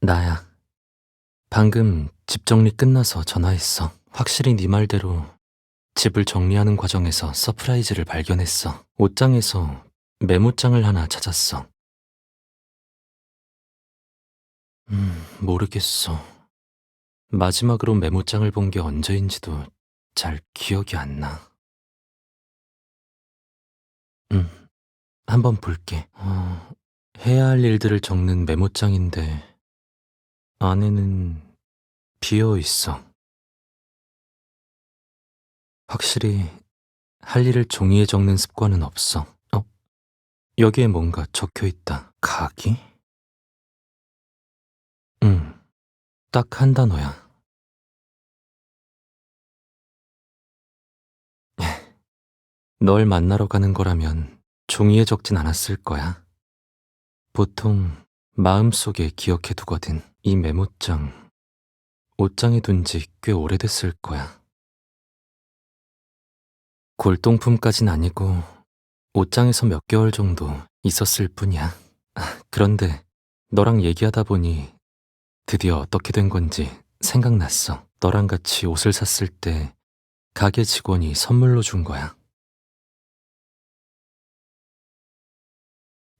나야. 방금 집 정리 끝나서 전화했어. 확실히 네 말대로 집을 정리하는 과정에서 서프라이즈를 발견했어. 옷장에서 메모장을 하나 찾았어. 음, 모르겠어. 마지막으로 메모장을 본 게 언제인지도 잘 기억이 안 나. 음, 한번 볼게. 어, 해야 할 일들을 적는 메모장인데 안에는 비어 있어. 확실히 할 일을 종이에 적는 습관은 없어. 어? 여기에 뭔가 적혀 있다. 가기? 응, 딱 한 단어야. 널 만나러 가는 거라면 종이에 적진 않았을 거야. 보통 마음속에 기억해 두거든. 이 메모장, 옷장에 둔 지 꽤 오래됐을 거야. 골동품까진 아니고 옷장에서 몇 개월 정도 있었을 뿐이야. 아, 그런데 너랑 얘기하다 보니 드디어 어떻게 된 건지 생각났어. 너랑 같이 옷을 샀을 때 가게 직원이 선물로 준 거야.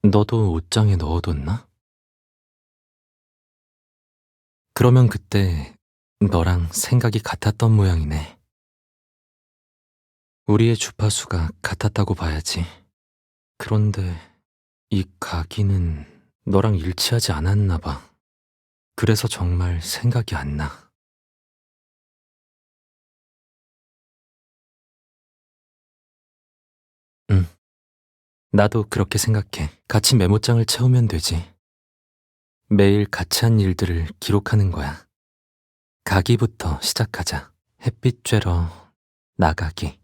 너도 옷장에 넣어뒀나? 그러면 그때 너랑 생각이 같았던 모양이네. 우리의 주파수가 같았다고 봐야지. 그런데 이 가기는 너랑 일치하지 않았나 봐. 그래서 정말 생각이 안 나. 응. 나도 그렇게 생각해. 같이 메모장을 채우면 되지. 매일 같이 한 일들을 기록하는 거야. 가기부터 시작하자. 햇빛 쬐러 나가기.